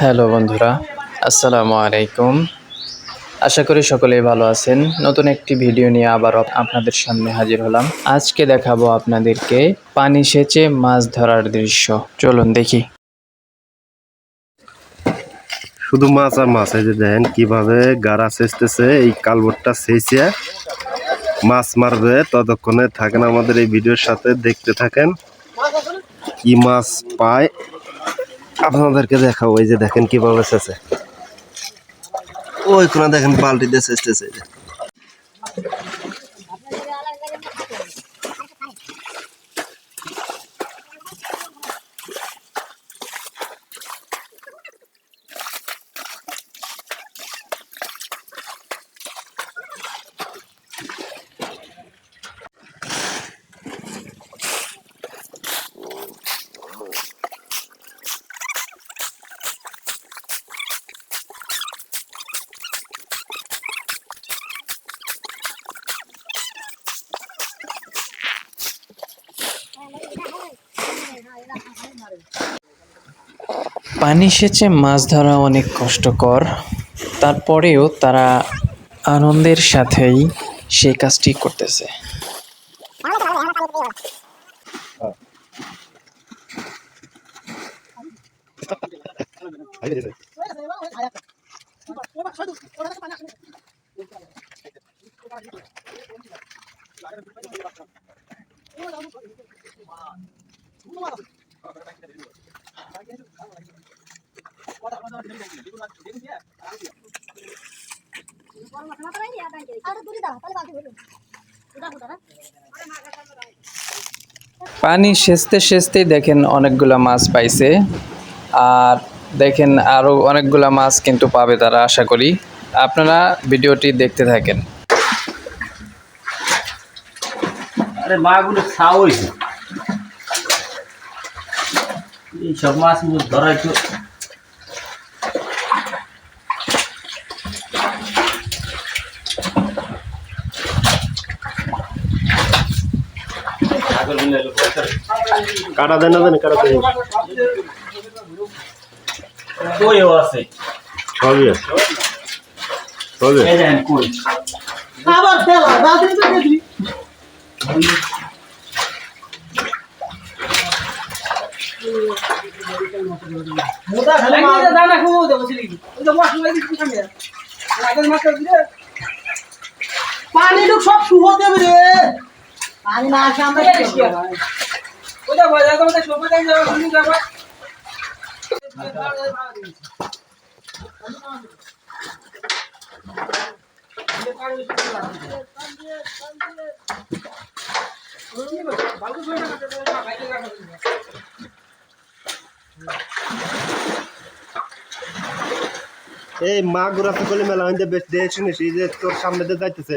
Hello বন্ধুরা, আসসালামু আলাইকুম। আশা করি সকলেই ভালো আছেন। নতুন একটি ভিডিও নিয়ে আবার আপনাদের সামনে হাজির হলাম। আজকে দেখাবো আপনাদেরকে পানি সেচে মাছ ধরার দৃশ্য। চলুন দেখি। শুধু মাছ আর মাছ, এই যে দেখেন কীভাবে গাড়া সেচতেছে, এই কালবোর্ডটা সেচে মাছ মারবে। ততক্ষণে থাকেন আমাদের এই ভিডিওর সাথে, দেখতে থাকেন কি মাছ পায়। আপনাদেরকে দেখাবো ওই যে দেখেন কীভাবে চেছে ওই কোনা দেখেন বালতিতে সেচতেছে পানি সেচে মাছ ধরা অনেক কষ্টকর। তারপরেও তারা আনন্দের সাথেই সেই কাজটি করতেছে। পানি সেচতে সেচতেই দেখেন অনেকগুলা মাছ পাইছে। আর দেখেন আরও অনেকগুলা মাছ কিন্তু পাবে তারা, আশা করি। আপনারা ভিডিওটি দেখতে থাকেন। আরে মাগুলো হয়েছে এইসব মাছ মুখ ধরাই তো আগের দিনে এলো ভয় করে। কাটা দেন না দেন কাটা দেন। কইও আছে? সবই আছে। সবই এই দেখেন কই? আবার ফেলা বালতি তো দেখবি মোটা খালি দানা খাব দেবো ছিলি ওই তো মাছ লাগি খাবে আগের মাছ দিলে পানি লোক সব শুভ দেবে রে। পানি না আসে আমরা কি করব? তো বাজার করতে শুভ দেয় যাবে শুনি যাবে এই মা গুড়া সকলে মেলা হইতে বেশ দিয়ে শুনিস এই যে তোর সামনে দিয়ে যাইতেছে।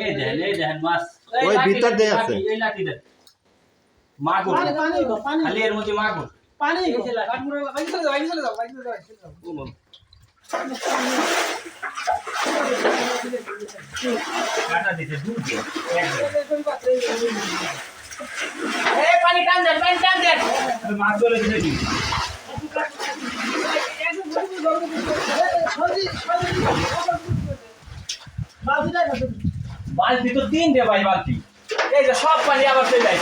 এই দেখেন এই দেখেন মাছ এই ওই লাঠি ভিতর দেন, দিয়ে লাঠি, আছে। এই লাঠি দেন মাগুর খালি এর মধ্যে মাগুর কাটা দিতে দূর দিয়ে এই পানি টান দেন পানি টান দেন মাছ চলে দিতে কি বালতি তো তিন দে ভাই বালতি। এই যে সব পানি আবার চলে যায়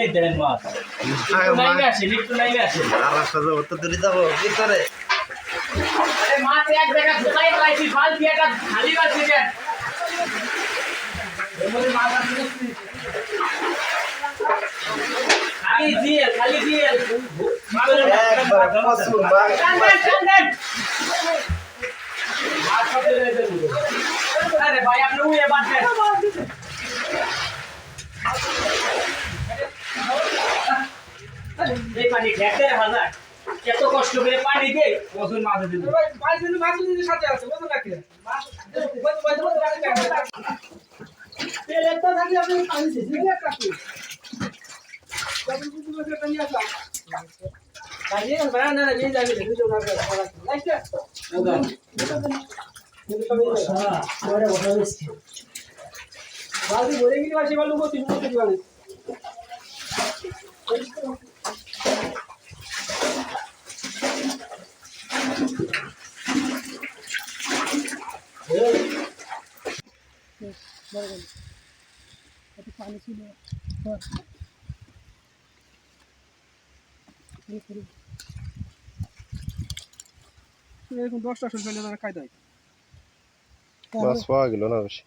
এই দেন মাছ। নাইমে একটু নাইমে আসেন আর রাস্তা যাব তো দূরে যাব ভিতরে। আরে মাছ এক জায়গা ঢোকাই পাইছি? বালতি একটা খালি বালতি দেন। খালি দিয়ে খালি দিয়ে একবারে প্রচুর মাছ। টান দেন টান দেন মাছ সব চলে যেতে আরে ভাই আপনি উড়ে বাদ দেন এই পানি রাখা যায়। এত কষ্ট করে পানি দেই মজুর মাঝে দিল তেল একটা থাকলে আপনি পানি শেষ তেল একটা আছে। বাইরে না না নিয়ে যাবে দুটো না লাইটটা বালতি ভরে গেলে বাসি বালু করতে করতে পারে এরকম দশটা শুনতে খাই দেয় মাছ পাওয়া গেল না বেশি?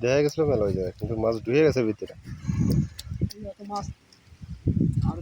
দেখা গেছিল মেলা ওই জায়গায় কিন্তু মাছ ঢুকে গেছে ভিতরে। মাছ। আর